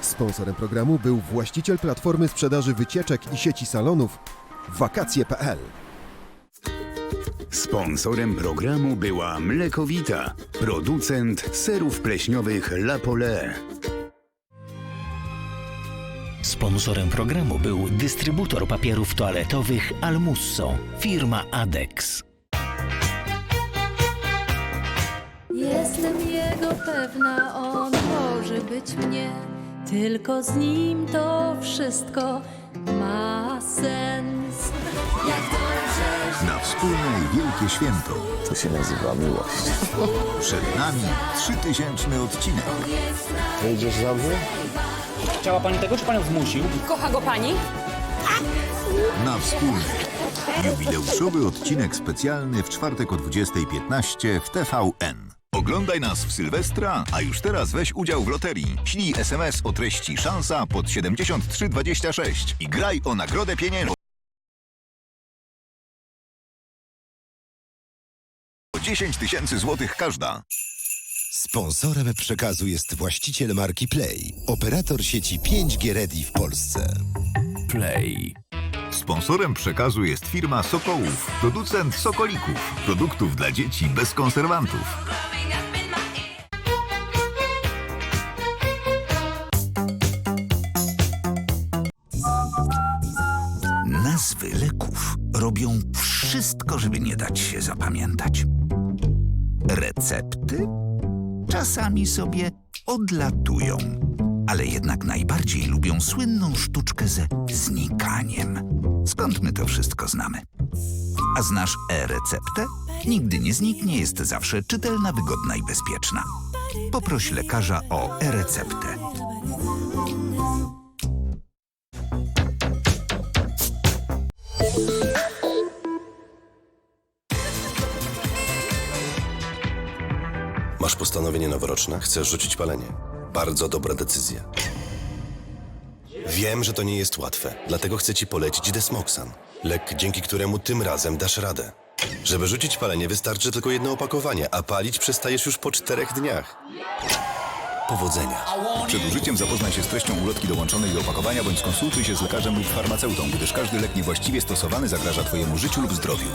Sponsorem programu był właściciel platformy sprzedaży wycieczek i sieci salonów wakacje.pl. Sponsorem programu była Mlekowita, producent serów pleśniowych La Polé. Sponsorem programu był dystrybutor papierów toaletowych Almusso, firma Adex. Jestem jego pewna, on może być mnie. Tylko z nim to wszystko ma sens. Jak dobrze, Na wspólne i wielkie święto. To się nazywa miłość. Przed nami 3000 odcinek. Wyjdziesz za mnie? Chciała pani tego, czy panią zmusił? Kocha go pani? Na wspólny. Jubileuszowy odcinek specjalny w czwartek o 20.15 w TVN. Oglądaj nas w Sylwestra, a już teraz weź udział w loterii. Ślij SMS o treści szansa pod 7326 i graj o nagrodę pieniężną. O 10 tysięcy złotych każda. Sponsorem przekazu jest właściciel marki Play, operator sieci 5G Ready w Polsce. Play. Sponsorem przekazu jest firma Sokołów, producent sokolików, produktów dla dzieci bez konserwantów. Robią wszystko, żeby nie dać się zapamiętać. Recepty czasami sobie odlatują, ale jednak najbardziej lubią słynną sztuczkę ze znikaniem. Skąd my to wszystko znamy? A znasz e-receptę? Nigdy nie zniknie, jest zawsze czytelna, wygodna i bezpieczna. Poproś lekarza o e-receptę. Masz postanowienie noworoczne? Chcesz rzucić palenie? Bardzo dobra decyzja. Wiem, że to nie jest łatwe, dlatego chcę ci polecić Desmoxan. Lek, dzięki któremu tym razem dasz radę. Żeby rzucić palenie wystarczy tylko jedno opakowanie, a palić przestajesz już po czterech dniach. Powodzenia. Przed użyciem zapoznaj się z treścią ulotki dołączonej do opakowania bądź skonsultuj się z lekarzem lub farmaceutą, gdyż każdy lek niewłaściwie stosowany zagraża Twojemu życiu lub zdrowiu.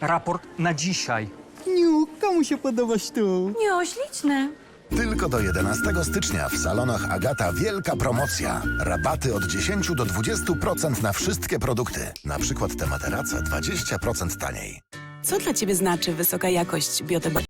Raport na dzisiaj. Niu, komu się podobaś tu? nie śliczne. Tylko do 11 stycznia w salonach Agata wielka promocja. Rabaty od 10 do 20% na wszystkie produkty. Na przykład te materace 20% taniej. Co dla Ciebie znaczy wysoka jakość biotebologiczna?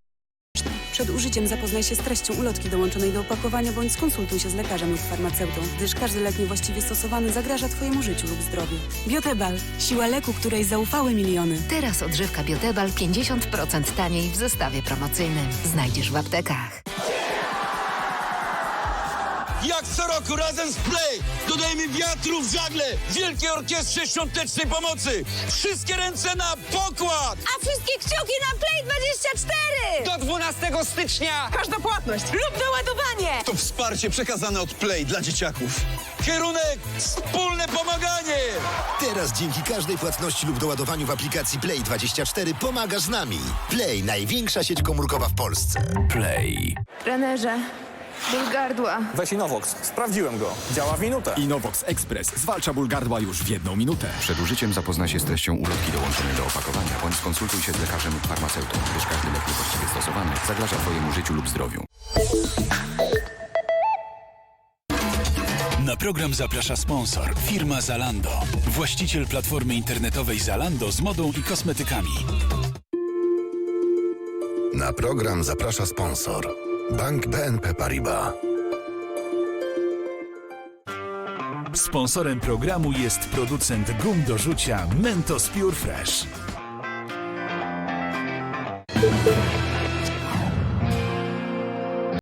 Przed użyciem zapoznaj się z treścią ulotki dołączonej do opakowania bądź skonsultuj się z lekarzem lub farmaceutą, gdyż każdy lek niewłaściwie stosowany zagraża Twojemu życiu lub zdrowiu. Biotebal. Siła leku, której zaufały miliony. Teraz odżywka Biotebal 50% taniej w zestawie promocyjnym. Znajdziesz w aptekach. Jak co roku razem z Play dodajemy wiatru w żagle Wielkiej Orkiestrze Świątecznej Pomocy. Wszystkie ręce na pokład! A wszystkie kciuki na Play 24! Do 12 stycznia Każda płatność lub doładowanie! to wsparcie przekazane od Play dla dzieciaków. Kierunek wspólne pomaganie! Teraz dzięki każdej płatności lub doładowaniu w aplikacji Play24 pomagasz z nami. Play, największa sieć komórkowa w Polsce. Play. Trenerze, ból gardła. Weź Inovox. Sprawdziłem go. Działa w minutę. Inovox Express zwalcza ból gardła już w jedną minutę. Przed użyciem zapoznaj się z treścią ulotki dołączonej do opakowania bądź skonsultuj się z lekarzem lub farmaceutą, gdyż każdy lek niewłaściwie stosowany zagraża Twojemu życiu lub zdrowiu. Na program zaprasza sponsor, firma Zalando. Właściciel platformy internetowej Zalando z modą i kosmetykami. Na program zaprasza sponsor. Bank BNP Paribas. Sponsorem programu jest producent gum do rzucia Mentos Pure Fresh.